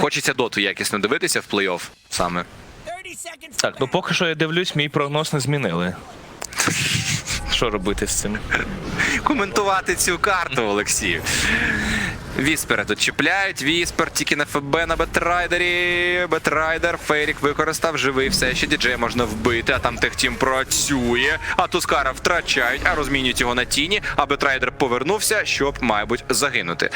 Хочеться доту якісно дивитися в плей-офф саме. Так, ну поки що я дивлюсь, мій прогноз не змінили. Що робити з цим? коментувати цю карту, Олексій. Віспера тут чіпляють. Віспер тільки на ФБ на Бетрайдері. Бетрайдер. Фейрік використав живий. Все ще діджея можна вбити, а там техтім працює. А Тускара втрачають, а розмінюють його на тіні. А Бетрайдер повернувся, щоб, мабуть, загинути.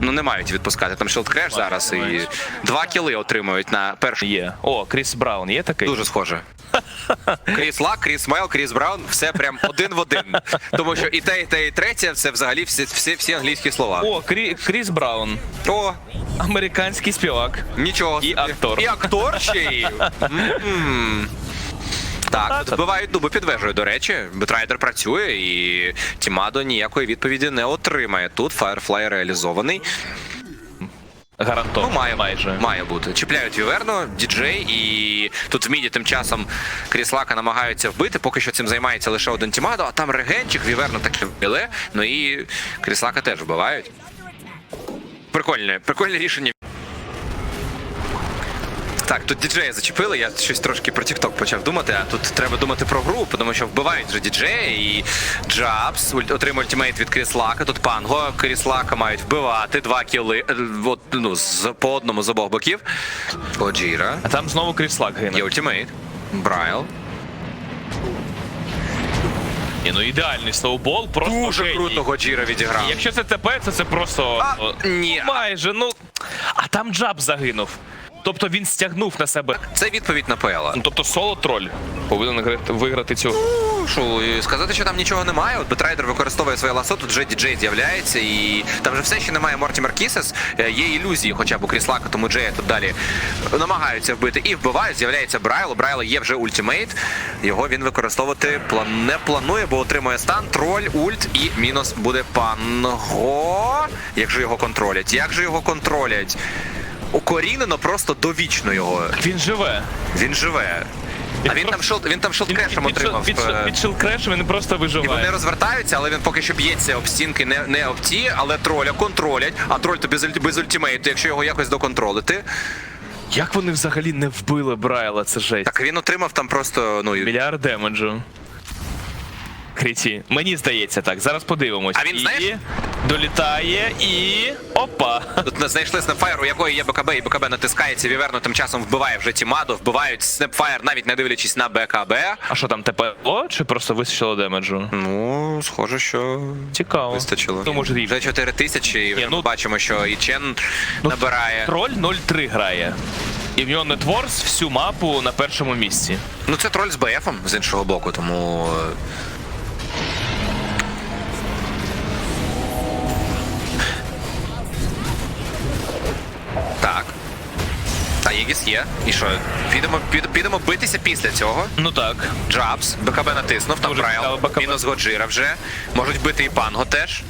Ну, не мають відпускати. Там Shield Crash зараз і два кіли отримують на першу. Є. О, Кріс Браун є такий? Дуже схоже. Кріс Лак, Кріс Мейл, Кріс Браун, все прям один в один. Тому що і те, і те, і третє це взагалі всі, всі, всі англійські слова. О, Крі... Кріс Браун. О, Американський співак. нічого. І собі. актор. І актор ще й. Так, тут вбивають дуби під вежею, до речі. Бетрайдер працює і Тімадо ніякої відповіді не отримає. Тут Firefly реалізований. Гарантовано. Ну, має, майже. має бути. Чіпляють Віверно, діджей, і тут в міді тим часом Кріслака намагаються вбити. Поки що цим займається лише один Тімадо, а там регенчик, Віверно таке вбіле. Ну і Кріслака теж вбивають. Прикольне, прикольне рішення. Так, тут діджея зачепили, я щось трошки про TikTok почав думати, а тут треба думати про гру, тому що вбивають вже діджея і Джабс отримує ультимейт від Кріслака. Тут Панго, Кріслака мають вбивати, два кіли е, от, ну, з, по одному з обох боків. Оджіра. А там знову Кріс Лак гине. Є ультимейт. Брайл. Ні, ну ідеальний слоубол, просто Дуже геній. круто Годжіра відіграв. Якщо це ТП, то це просто. А, ні. Майже, ну. А там Джаб загинув. Тобто він стягнув на себе. Це відповідь на Пела. Ну, Тобто соло троль повинен виграти цю. Ну, і сказати, що там нічого немає. От Бетрайдер використовує своє ласо, тут вже діджей з'являється, і там вже все ще немає Мортімер Кісес. Е, Є ілюзії, хоча б у Кріслака, тому Джея тут далі намагаються вбити і вбивають. З'являється Брайл. У Брайла є вже ультимейт. Його він використовувати план... не планує, бо отримує стан, троль, ульт і мінус буде панго. Як же його контролять? Як же його контролять? Укорінено просто довічно його. Він живе. Він живе. А він там шилд, він там шилд крешем отримав. під, е, під шилкрешем він просто і вони розвертаються, але він поки що б'ється об стінки, не, не об ті, але троля контролять. А троль то без, ульт- без ультимейту, якщо його якось доконтролити. Як вони взагалі не вбили Брайла, це жесть. Так він отримав там просто. ну і- Мільярд демеджу. Криті. Мені здається так. Зараз подивимось. А він, і... знаєш- Долітає і. Опа! Тут знайшли Снепфайр, у якої є БКБ, і БКБ натискається. Віверно тим часом вбиває вже Тімадо, вбивають Снепфайр, навіть не дивлячись на БКБ. А що там ТПО, чи просто вистачило демеджу? Ну, схоже, що Цікаво. вистачило. Ну, може, рівень. Вже 4 тисячі, і вже ну- ми бачимо, що і Чен Ну, набирає. Троль 0-3 грає. І в нього нетворс всю мапу на першому місці. Ну, це троль з БФом з іншого боку, тому. е, є. І що? Підемо, під, підемо битися після цього. Ну так. Джабс, БКБ натиснув, там Дуже Брайл, цікаво, БКБ. мінус Годжира вже. Можуть бити і Панго теж.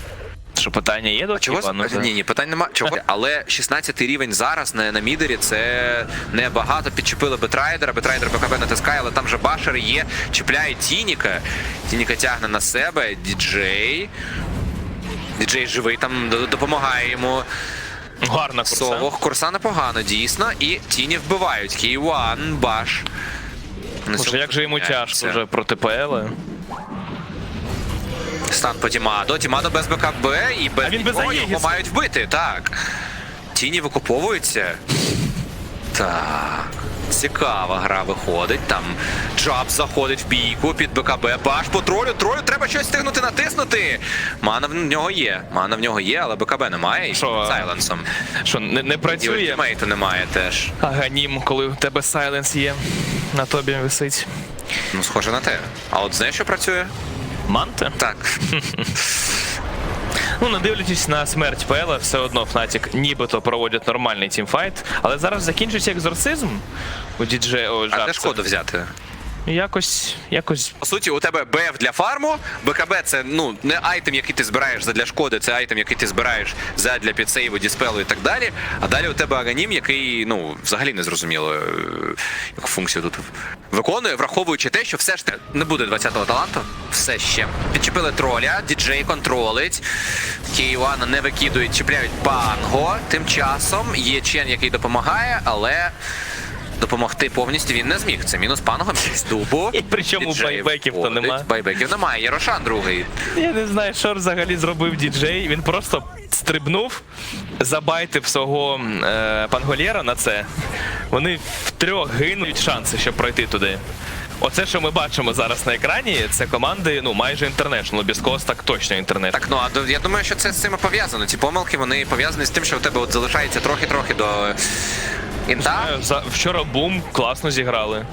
Що питання є до Чого? Ні, ні, питань нема. Чого? Але 16 рівень зараз на, на мідері це небагато. Підчепили Бетрайдера, Бетрайдер БКБ натискає, але там вже башер є. Чіпляє Тініка. Тініка тягне на себе. Діджей. Діджей живий там д- допомагає йому. Гарна курса. Совох. Курса непогано, дійсно. І Тіні вбивають. Кей-1, баш. Боже, як же йому тяжко вже проти ПЛ. Стан по Тімадо. Тімадо без БКБ і без нього його мають вбити. Так. Тіні викуповуються. Так. Цікава гра виходить. Там Джаб заходить в бійку під БКБ. Баш по тролю. Тролю треба щось стигнути, натиснути. Мана в нього є. Мана в нього є, але БКБ немає. І Що? Сайленсом. Що, не, не І працює? ультимейту немає теж. Аганім, коли у тебе сайленс є, на тобі висить. Ну, схоже на те. А от знаєш, що працює? Манте? Так. Ну, не дивлячись на смерть Пела, все одно Фнатік нібито проводять нормальний тімфайт. Але зараз закінчиться екзорцизм у діджея. О, А де шкоду взяти? Якось, якось. По суті, у тебе БФ для фарму, БКБ це ну не айтем, який ти збираєш задля шкоди, це айтем, який ти збираєш задля підсейву, діспелу і так далі. А далі у тебе аганім, який ну взагалі не зрозуміло, е, яку функцію тут виконує, враховуючи те, що все ж не буде 20-го таланту. Все ще. Підчепили троля, діджей контролить. Київана не викидують, чіпляють Панго. Тим часом є Чен, який допомагає, але допомогти повністю він не зміг. Це мінус Панго, мінус дубу. І причому Діджей байбеків-то входить. нема. Байбеків немає. Є другий. Я не знаю, що взагалі зробив діджей. Він просто стрибнув, забайтив свого е, пангольєра на це. Вони втрьох гинуть шанси, щоб пройти туди. Оце, що ми бачимо зараз на екрані, це команди, ну майже інтернешнл. Без когось так точно інтернет. Так, ну а я думаю, що це з цим пов'язано. Ці помилки вони пов'язані з тим, що у тебе от залишається трохи-трохи до інта. Е, За, вчора бум класно зіграли.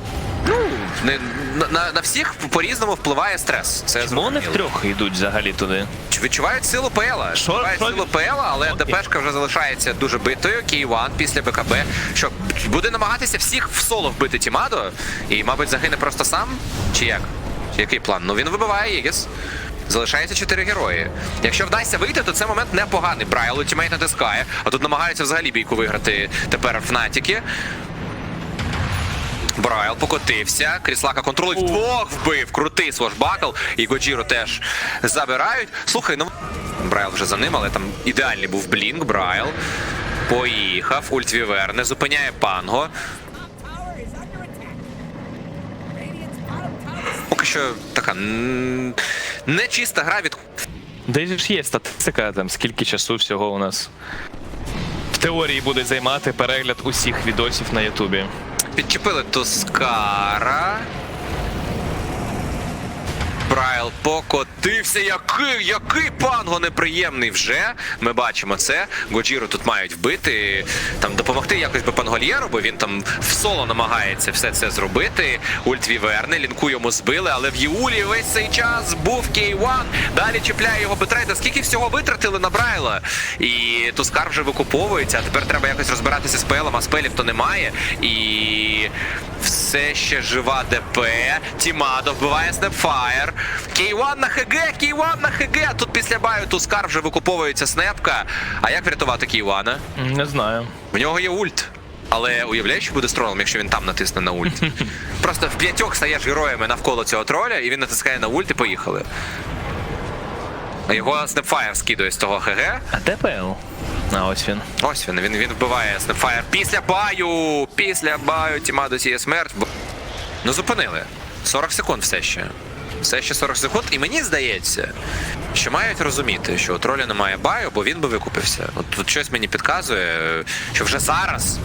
Не- на, на, на всіх по-різному впливає стрес. Це Чому вони зрозуміло. втрьох йдуть взагалі туди? Відчувають силу ПЛа. Відчувають що силу ПЛа, але Окей. ДПшка вже залишається дуже битою. Київан після БКБ. Що буде намагатися всіх в соло вбити Тімадо, і, мабуть, загине просто сам. Чи як? Чи який план? Ну він вибиває Єгіс. Залишається чотири герої. Якщо вдасться вийти, то це момент непоганий. Брайл ультимейт натискає, а тут намагаються взагалі бійку виграти тепер Фнатіки. Брайл покотився. Кріслака контролить двох вбив. Крутий свошбакл. І Годжіру теж забирають. Слухай, ну Брайл вже за ним, але там ідеальний був блінк. Брайл. Поїхав. Ульт Вівер. Не зупиняє панго. Поки що така нечиста гра від Десь ж є статистика, там скільки часу всього у нас. В теорії буде займати перегляд усіх відосів на Ютубі. Підчепили Тускара. Брайл покотився. Який, який панго неприємний вже. Ми бачимо це. Годжіру тут мають вбити. Там допомогти якось би пангольєру, бо він там в соло намагається все це зробити. Ульт Віверни, лінку йому збили, але в Єулі весь цей час був Кей-1. Далі чіпляє його Бетрейда. Скільки всього витратили на Брайла? І Тускар вже викуповується, а тепер треба якось розбиратися з пелом, а спелів то немає. І все ще жива ДП. Тімадо вбиває Снепфаєр. Кей-1 на ХГ, Кей-1 на ХГ. Тут після баю Тускар вже викуповується Снепка. А як врятувати Кей-1? Не знаю. В нього є ульт. Але уявляєш, що буде з тролом, якщо він там натисне на ульт. Просто в п'ятьох стаєш героями навколо цього троля, і він натискає на ульт і поїхали. Його Снепфаєр скидує з того ХГ. А де ПЛ? А ось він. Ось він, він, він вбиває Снепфаєр після баю! Після баю Тімадо сіє смерть. Ну зупинили. 40 секунд все ще. Все ще 40 секунд, і мені здається, що мають розуміти, що у троля немає баю, бо він би викупився. От тут щось мені підказує, що вже зараз,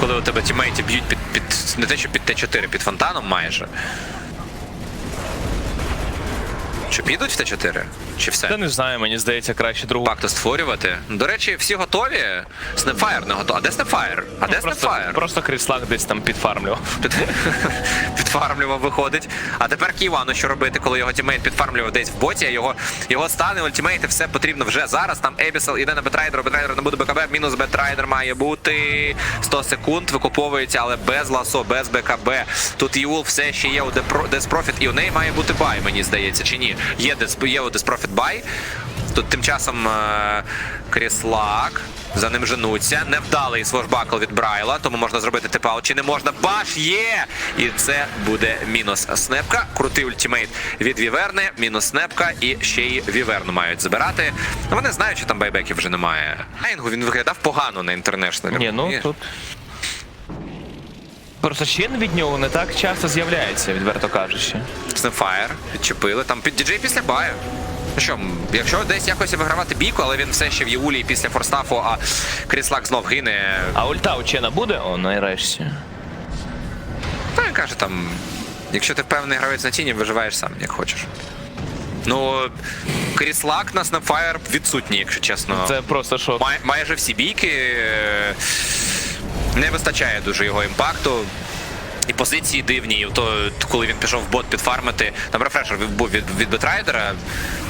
коли у тебе тімейті б'ють під, під не те, що під Т4, під фонтаном майже. Що підуть в Т4? Чи все? Та не знаю, мені здається, краще другу. Пакто створювати. До речі, всі готові. Снепфаєр не готовий. А де Снепфаєр? А де Просто, Снепфаєр? просто Кріслак десь там підфармлював. Під... Підфармлював виходить. А тепер Ківану що робити, коли його тімейт підфармлював десь в боті, а його, його стане, ультимейти, все потрібно вже зараз. Там Ебісел іде на Бетрайдера, Бетрайдер не буде БКБ, мінус Бетрайдер має бути. 100 секунд викуповується, але без ласо, без БКБ. Тут Юл все ще є у Деспрофіт, і у неї має бути бай, мені здається, чи ні? Є, є Деспрофіт бай. Тут тим часом е- Кріслак. За ним женуться. Невдалий свожбакл від Брайла, тому можна зробити типа, чи не можна. Баш є! І це буде мінус снепка. Крутий ультимейт від Віверни, мінус снепка, і ще й Віверну мають забирати. Ну вони знають, що там байбеків вже немає. Айнгу він виглядав погано на інтернешнлі. Ні, ну тут. Просто чин від нього не так часто з'являється, відверто кажучи. Снепфаєр відчепили. Там під діджей після баю. Ну що, якщо десь якось вигравати бійку, але він все ще в Євулі після форстафу, а Кріслак знов гине. А ульта у Чена буде? О, нарешті. Та він каже там, якщо ти впевнений гравець на тіні, виживаєш сам, як хочеш. Ну, Кріслак на Снапфаєр відсутній, якщо чесно. Це просто шок. Май, майже всі бійки е, не вистачає дуже його імпакту. І позиції дивні, то коли він пішов в бот підфармити, там рефрешер був від, від Бетрайдера.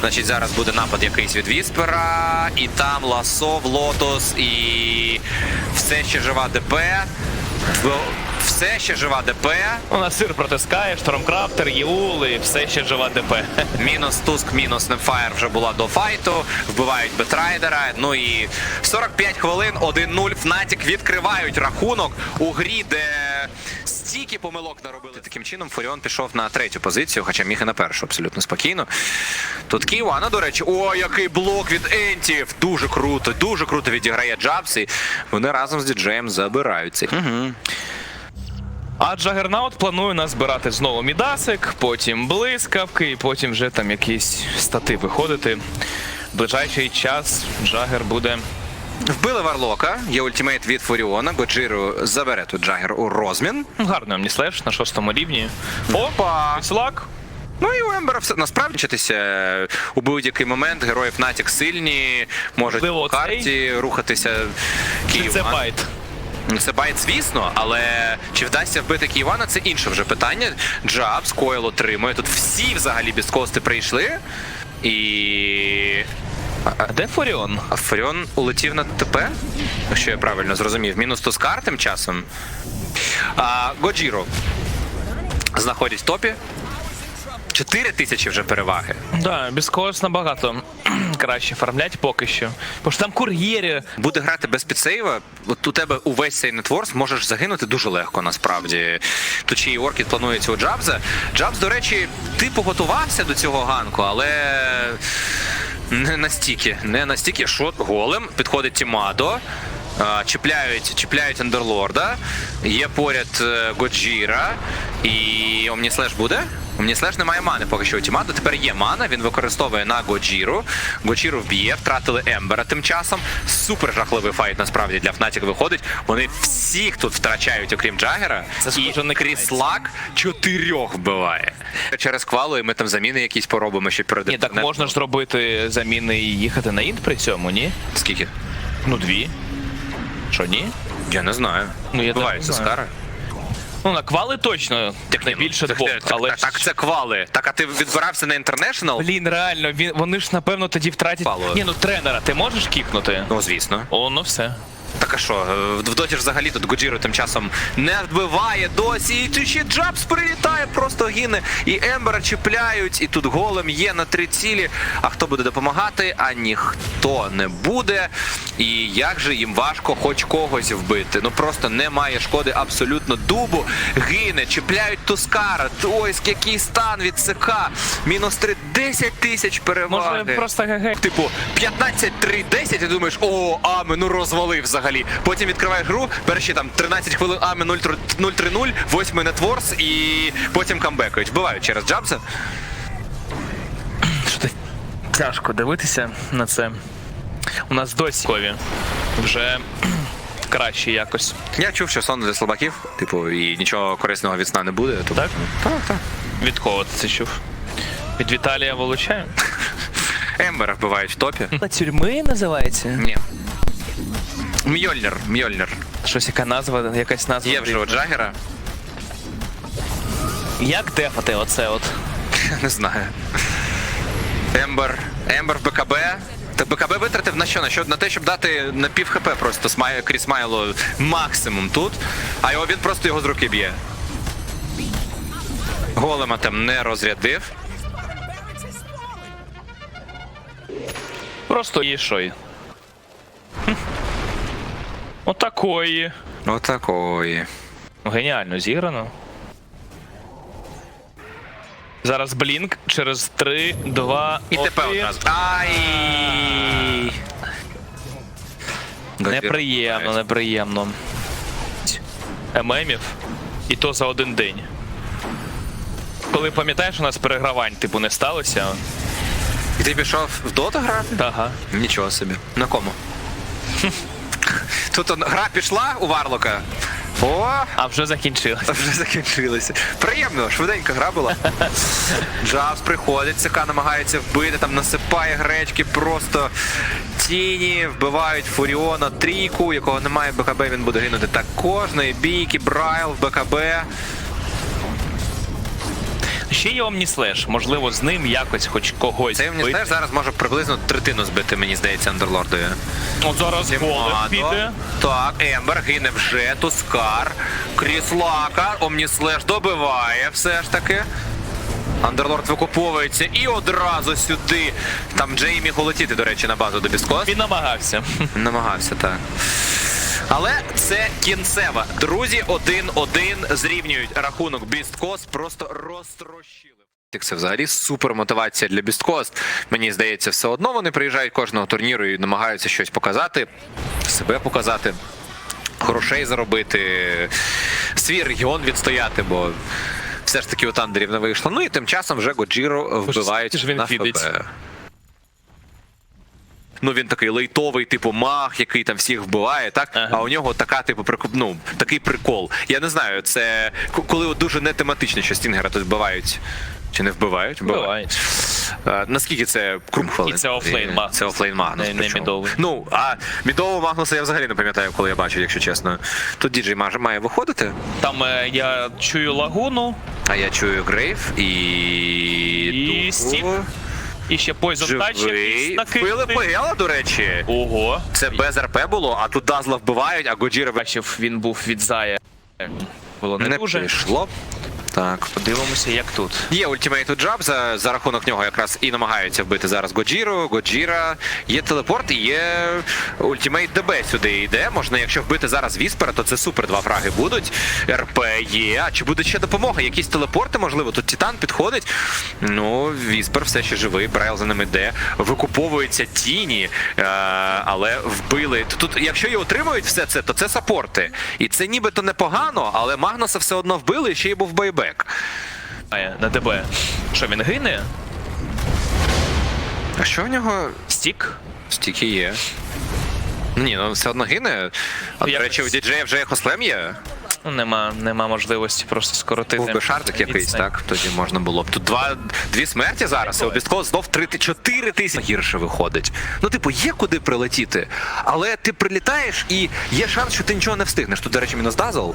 Значить, зараз буде напад якийсь від Віспера, і там Ласов, Лотос, і все ще жива ДП. Все ще жива ДП. У нас сир протискає, Штормкрафтер, Єул і все ще жива ДП. Мінус Туск, мінус Нефаєр вже була до файту. Вбивають Бетрайдера. Ну і 45 хвилин, 1-0. Фнатік відкривають рахунок у грі, де стільки помилок наробили. Таким чином Фуріон пішов на третю позицію, хоча міг і на першу абсолютно спокійно. Тут Кіюана, до речі, о, який блок від Ентів! Дуже круто, дуже круто відіграє Джабс, і вони разом з діджеєм забираються. Угу. А Джагернаут планує назбирати знову мідасик, потім блискавки, і потім вже там якісь стати виходити. В ближайший час Джагер буде. Вбили Варлока, є ультимейт від Фуріона, Годжиру забере тут Джагер у розмін. Гарний Омніслеш на шостому рівні. Опа! Слак. Ну і у Ембера все насправді вчитися у будь-який момент. Герої Фнатік сильні, можуть Можливо, по карті рухатися. Чи Київ. це байт? Ну, Це байт, звісно, але чи вдасться вбити Київана, це інше вже питання. Джабс, Койл отримує. Тут всі взагалі без кости прийшли. І. А де Фуріон? А Фаріон улетів на ТП, якщо я правильно зрозумів. Мінус Тускар тим часом. А, Годжіро знаходять в топі. 4 тисячі вже переваги. Да, без когось набагато краще фармлять поки що. Бо ж там кур'єри. Буде грати без підсейва, от у тебе увесь цей нетворс можеш загинути дуже легко, насправді. Ще й Оркіт планується у Джабза. Джабз, до речі, типу готувався до цього ганку, але не настільки. Не настільки. Шот голем. Підходить Тімадо. Чіпляють, чіпляють Андерлорда. Є поряд е, Годжіра. І Омніслеш буде? Омніслеш немає мани поки що у Тімадо. Тепер є мана, він використовує на Годжіру. Годжіру вб'є, втратили Ембера тим часом. Супер жахливий файт насправді для Фнатік виходить. Вони всіх тут втрачають, окрім Джагера. Це і Кріслак чотирьох вбиває. Через квалу і ми там заміни якісь поробимо, щоб перед Ні, так можна ж зробити заміни і їхати на інт при цьому, ні? Скільки? Ну, дві. Що, ні? Я не знаю. Ну, я Бувають не знаю. скари. Ну, на квали точно, як найбільше Так, двох, так, але. так, так, це квали. Так, а ти відбирався на інтернешнл? Блін, реально, він, вони ж напевно тоді втратять. Пало. Ні, ну тренера, ти можеш кікнути? Ну, звісно. О, ну все. Так а що, е, в доті ж взагалі тут Годжіро тим часом не вбиває досі. І тут ще Джабс прилітає, просто гине. І Ембера чіпляють, і тут голем є на три цілі. А хто буде допомагати? А ніхто не буде. І як же їм важко хоч когось вбити. Ну просто немає шкоди абсолютно дубу. Гине, чіпляють Тускара. Ось який стан від СК. Мінус 3, 10 тисяч переваги. Може, просто ГГ. Типу 15-3-10, ти думаєш, о, Ами, ну розвалив взагалі. Потім відкриваєш гру, перші там 13 хвилин Ами 0-3-0, восьмий нетворс і потім камбекають. Вбивають через Джабса. Тяжко дивитися на це. У нас досі кові вже краще якось. Я чув, що сон для слабаків, типу, і нічого корисного від сна не буде. Тобто... Так? Так, так. Від кого ти це чув? Від Віталія Волочаю? Ембера вбивають в топі. На тюрми називається? Ні. Мьольнер, Мьольнер. Щось яка назва, якась назва. Є вже у Джагера. Як дефати оце от? Не знаю. Ембер. Ембер в БКБ. Та БКБ витратив на що? На що? На те, щоб дати на пів хп просто Смай... Кріс Майло максимум тут. А його він просто його з руки б'є. Голема там не розрядив. Просто є що й. Хм. Отакої. Отакої. Геніально зіграно. Зараз блінк через 3, 2, І тепер одразу. Ай! Неприємно, неприємно. ММів. І то за один день. Коли пам'ятаєш, у нас перегравань типу не сталося. І ти пішов в доту грати? Ага. Нічого собі. На кому? Тут он, гра пішла у Варлока. О! А вже закінчилось. Вже закінчилося. Приємно, швиденька гра була. Джаз приходить, ЦК намагається вбити, там насипає гречки, просто тіні, вбивають Фуріона трійку, якого немає в БКБ, він буде гинути також. кожної і бійки, Брайл в БКБ. Ще є Омніслеш. Можливо, з ним якось хоч когось. Цей знаєш, зараз може приблизно третину збити, мені здається, Андерлордою. От зараз голем піде. Так, Ембер гине вже, Тускар, Кріслака, Омніслеш добиває все ж таки. Андерлорд викуповується і одразу сюди. Там Джей міг улетіти, до речі, на базу до Біскос. Він намагався. Намагався, так. Але це кінцева. Друзі, один-один зрівнюють рахунок Бісткос, просто розтрощили. Це взагалі супер мотивація для Бісткост. Мені здається, все одно вони приїжджають кожного турніру і намагаються щось показати, себе показати, грошей заробити, свій регіон відстояти, бо все ж таки у Тандерів не вийшло. Ну і тим часом вже Годжіро вбивають на. ФБ. Ну він такий лейтовий, типу маг, який там всіх вбиває, так? Ага. А у нього така, типу, ну, такий прикол. Я не знаю, це коли от дуже не тематично, що Стінгера тут вбивають. Чи не вбивають? Бувають. А, наскільки це крум хвилин? І це офлейн Магнус. Це офлейн Магнус. Не- не мідовий. Ну, а мідового Магнуса я взагалі не пам'ятаю, коли я бачив, якщо чесно. Тут діджей має, має виходити, Там е, я чую лагуну а я чую Грейв і. І Духу. І ще Poison Touch якийсь Вбили накинутий. Пегела, до речі. Ого. Це без РП було, а тут Дазла вбивають, а Годжіра Бачив, він був від Зая. Було не, не дуже. прийшло. Так. Подивимося, як тут. Є ультимейт у Джаб, за, рахунок нього якраз і намагаються вбити зараз Годжіру. Годжіра. Є телепорт і є ультимейт ДБ сюди йде. Можна, якщо вбити зараз Віспера, то це супер два фраги будуть. РП є. А чи буде ще допомога? Якісь телепорти, можливо, тут Титан підходить. Ну, Віспер все ще живий, Брайл за ним іде. Викуповуються тіні, е, але вбили. Тут, якщо і отримують все це, то це саппорти. І це нібито непогано, але Магнуса все одно вбили і ще й був байбек. Має на ДБ. Що він гине? А що в нього Стік? Стіки є? Ні, ну все одно гине. А до речі, у діджея вже ехослем є. Ну, нема, нема можливості просто скоротити. Був би шартик якийсь, відстань. так? Тоді можна було б. Тут два, дві смерті зараз, і обов'язково знов три, чотири тисячі гірше виходить. Ну, типу, є куди прилетіти, але ти прилітаєш і є шанс, що ти нічого не встигнеш. Тут, до речі, мінус дазл.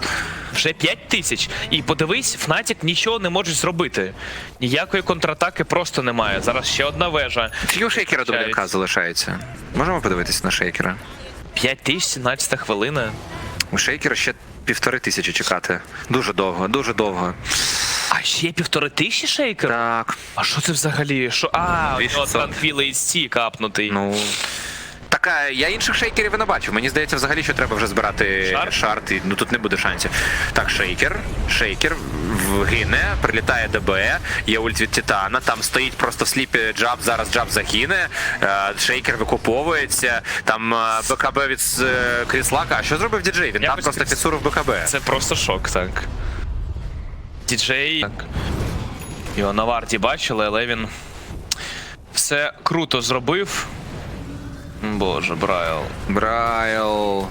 Вже 5 тисяч. І подивись, Фнатік нічого не може зробити. Ніякої контратаки просто немає. Зараз ще одна вежа. Тільки у шейкера дублянка залишається. Можемо подивитися на шейкера? 5 тисяч, 17 хвилина. У шейкера ще півтори тисячі чекати. Дуже довго, дуже довго. А ще півтори тисячі шейкер? Так. А що це взагалі? Що? А, у Дві нього 600. транквіли із ці капнутий. Ну. Так, а я інших шейкерів і не бачив. Мені здається, взагалі, що треба вже збирати Шарт? шарт, і ну тут не буде шансів. Так, шейкер, шейкер вгине, прилітає ДБ, є ульт від Титана, там стоїть просто в сліпі джаб, зараз джаб загине, е, шейкер викуповується, там е, БКБ від е, Кріслака. А що зробив діджей? Він там просто Кріс- фісурив БКБ. Це просто шок, так. Діджей. Так. Його на варті бачили, але він все круто зробив. Боже, Брайл. Брайл.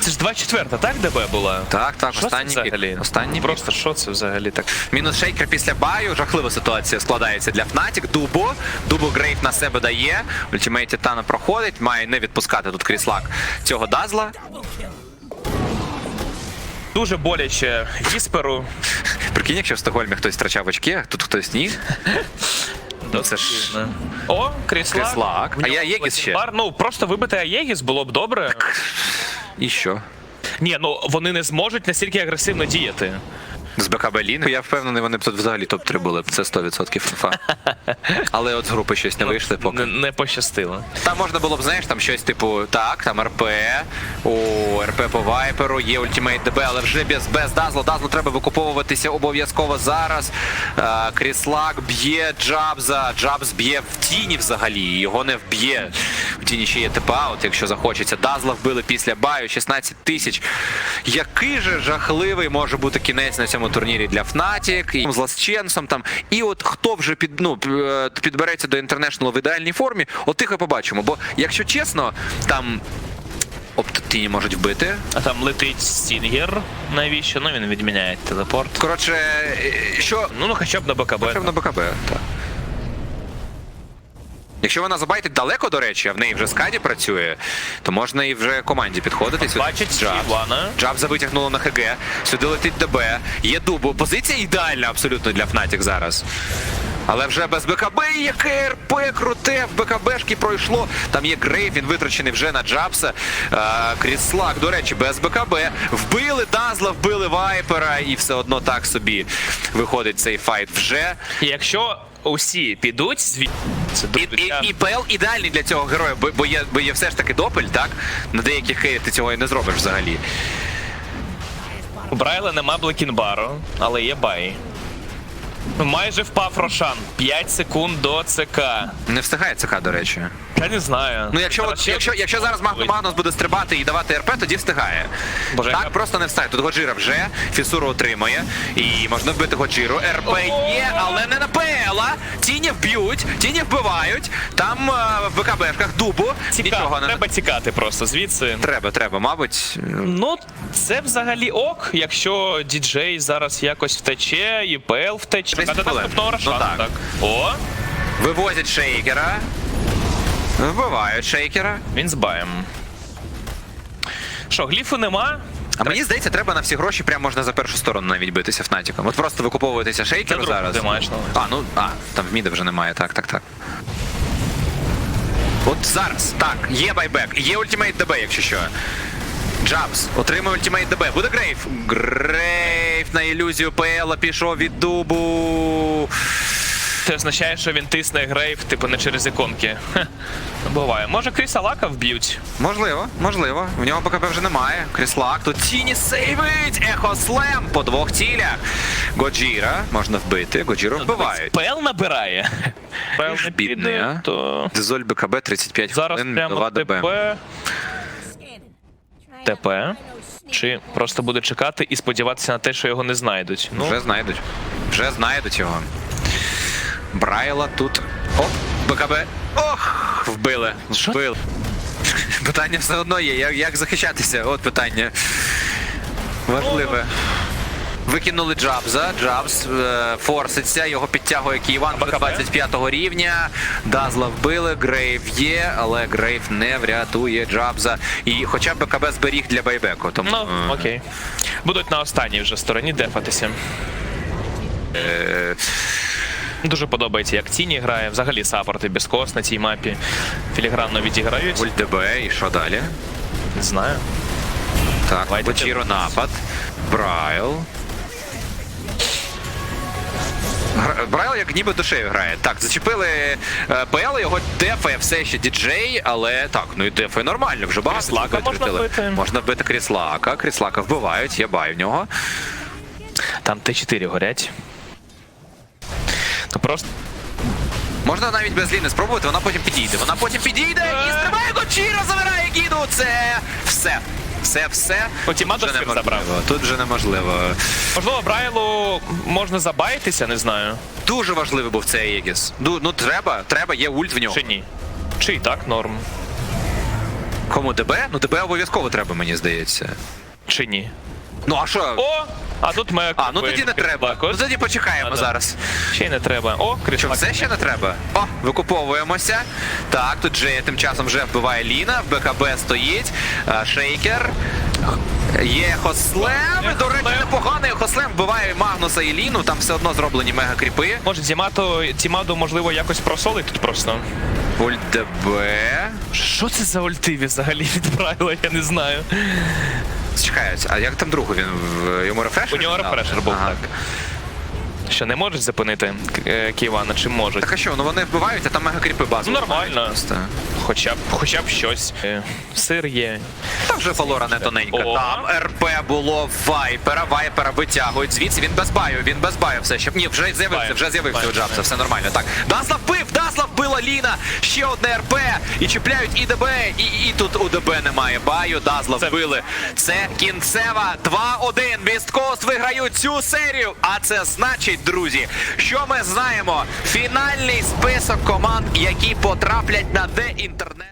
Це ж 24, так ДБ була? Так, так, Що це останній пік. взагалі? Пік. Просто що це взагалі так? Мінус шейкер після баю. Жахлива ситуація складається для Фнатік. Дубо. Дубо Грейв на себе дає. Ультимейт Титана проходить. Має не відпускати тут Кріслак цього дазла. Дуже боляче Вісперу. Прикинь, якщо в Стокгольмі хтось втрачав очки, а тут хтось ні. Ну це ж. О, Кріслак. Кріслак. А я Єгіс ще. Бар, ну просто вибити Аєгіс було б добре. І що? Ні, ну вони не зможуть настільки агресивно діяти. З БКБ Лін. Я впевнений, вони б тут взагалі топ-3 були. Це 100% фіфа. Але от з групи щось не вийшли поки. Не, не пощастило. Там можна було б, знаєш, там щось типу, так, там РП, у РП по Вайперу, є ультимейт ДБ, але вже без, без Дазлу. Дазлу треба викуповуватися обов'язково зараз. Е, Кріслак б'є Джабза, Джабз б'є в тіні взагалі, його не вб'є. В тіні ще є типа, от якщо захочеться. Дазла вбили після баю, 16 тисяч. Який же жахливий може бути кінець на цьому турнірі для Fnatic, і з Ласченсом там. І от хто вже під, ну, е, підбереться до інтернешнл в ідеальній формі, от тихо побачимо. Бо, якщо чесно, там Оптині можуть вбити. А там летить Стінгер. Навіщо? Ну він відміняє телепорт. Коротше, е, що Ну, ну хоча б на БКБ. Хоча б на БКБ, так. Якщо вона забайтить далеко, до речі, а в неї вже скаді працює, то можна і вже команді підходити. Сюди Бачить Джаб. Івана. Джабза витягнуло на ХГ. Сюди летить ДБ. Є дубо. Позиція ідеальна абсолютно для Фнатік зараз. Але вже без БКБ, І яке РП круте, в БКБшки пройшло. Там є Грейв, він витрачений вже на Джабса. Кріслак, до речі, без БКБ. Вбили Дазла, вбили Вайпера, і все одно так собі виходить цей файт вже. Якщо усі підуть звідси. Це І, дуже і, і ПЛ ідеальний для цього героя, бо, бо, є, бо є все ж таки допель, так? На деяких хеї ти цього і не зробиш взагалі. У Брайла нема Блекінбару, але є бай. Майже впав Рошан. 5 секунд до ЦК. Не встигає ЦК, до речі. Я не знаю. Ну, якщо, от, якщо, якщо зараз Маг- Магнус буде стрибати і давати РП, тоді встигає. Боже, так, яка- просто не встигає. Тут Годжира вже, Фісуру отримує. І можна вбити Годжиру. РП є, але не на ПЛа. Тіні вб'ють, тіні вбивають. Там е, в БКБшках дубу. Ціка- Нічого не Треба тікати просто звідси. треба, треба, мабуть. Ну, це взагалі ок, якщо діджей зараз якось втече, і ПЛ втече. Десять Чекати хвилин. наступного Ну, Рошана. так. О, Вивозять шейкера. Вбивають шейкера. він з баєм. Що, гліфу нема? А мені здається, треба на всі гроші прямо можна за першу сторону навіть битися Фнатіком. От просто викуповуєтеся шейкеру другу зараз. ти маєш на увазі. А, ну а, там в міда вже немає, так, так, так. От зараз, так, є байбек, є ультимейт ДБ, якщо що. Джабс отримує ультимейт ДБ. Буде грейв. Грейв на ілюзію ПЛ пішов від дубу. Це означає, що він тисне грейв, типу, не через іконки. Хе, буває. Може Кріса Лака вб'ють? Можливо, можливо. В нього БКБ вже немає. Кріслак тут тіні сейвить. Ехо слем по двох цілях. Годжіра можна вбити. Годжіру вбивають. ПЛ набирає. ПЛ не бідний, піде, а? то Дизоль БКБ 35 зараз хвилин, прямо 2 ДБ. ТП. ТП. Чи просто буде чекати і сподіватися на те, що його не знайдуть. Ну, Вже знайдуть. Вже знайдуть його. Брайла тут. Оп, БКБ. Ох! Вбили. Що? Вбили. Питання все одно є. Як, як захищатися? От питання. Важливе. Викинули Джабза. Джабз е, форситься, його підтягує Київан до БКБ? 25 рівня. Дазла вбили, Грейв є, але Грейв не врятує Джабза. І хоча б БКБ зберіг для байбеку. Тому, ну е, окей. Будуть на останній вже стороні дефатися. е, Дуже подобається, як Тіні грає. Взагалі саппорти без кос на цій мапі. Філігранно відіграють. Ульт ДБ і що далі? Не знаю. Так, Давайте Бочіро напад. Брайл. Брайл як ніби душею грає. Так, зачепили е, ПЛ, його дефає все ще діджей, але так, ну і дефає нормально, вже багато. Кріслака можна вбити. Можна вбити Кріслака. Кріслака вбивають, я баю в нього. Там Т4 горять. Ну просто Можна навіть без Ліни спробувати, вона потім підійде. Вона потім підійде і стрибає Гочіро, забирає Гіду. Це все. Це все. Ultimate Вже неможливо. забрав. Тут вже неможливо. Можливо, Брайлу можна забайтися, не знаю. Дуже важливий був цей Егіс. Ну, ну треба, треба, є ульт в нього. Чи ні? Чи і так норм? Кому ДБ? Ну ДБ обов'язково треба, мені здається. Чи ні? Ну а що? О! А тут ми. А, ну тоді не треба. Ну тоді почекаємо А, зараз. Ще й не треба. О, Що, кричок. все ще не треба? О, викуповуємося. Так, тут Джея тим часом вже вбиває Ліна, в БКБ стоїть. А, Шейкер. Є Хослем. До речі, непоганий Хослем вбиває Магнуса і Ліну. Там все одно зроблені мега кріпи. Може, Дімато, Тімаду, можливо, якось просолить тут просто. Ульт ДБ. Що це за ультиві взагалі від Брайла, я не знаю. Чекають, а як там другу він? В- Йому рефрешер? У нього рефрешер був, Ага. так. Що не можуть зупинити е, Київана, чи можуть? Так а що, ну вони вбивають, а там мега кріпи базу. Ну, нормально. Просто. Хоча б, хоча б щось. Е, Сир є. Там вже Фалора не тоненька. О. Там РП було Вайпера. Вайпера витягують звідси. Він без баю, він без баю все ще. Ні, вже з'явився, вже з'явився у Джабса, все нормально. Так. Даслав бив, Даслав била Ліна. Ще одне РП. І чіпляють і ДБ, і, і тут у ДБ немає баю. Дазла вбили. Це кінцева 2-1. Місткост виграють цю серію. А це значить, друзі, що ми знаємо. Фінальний список команд, які потраплять на де інтернет.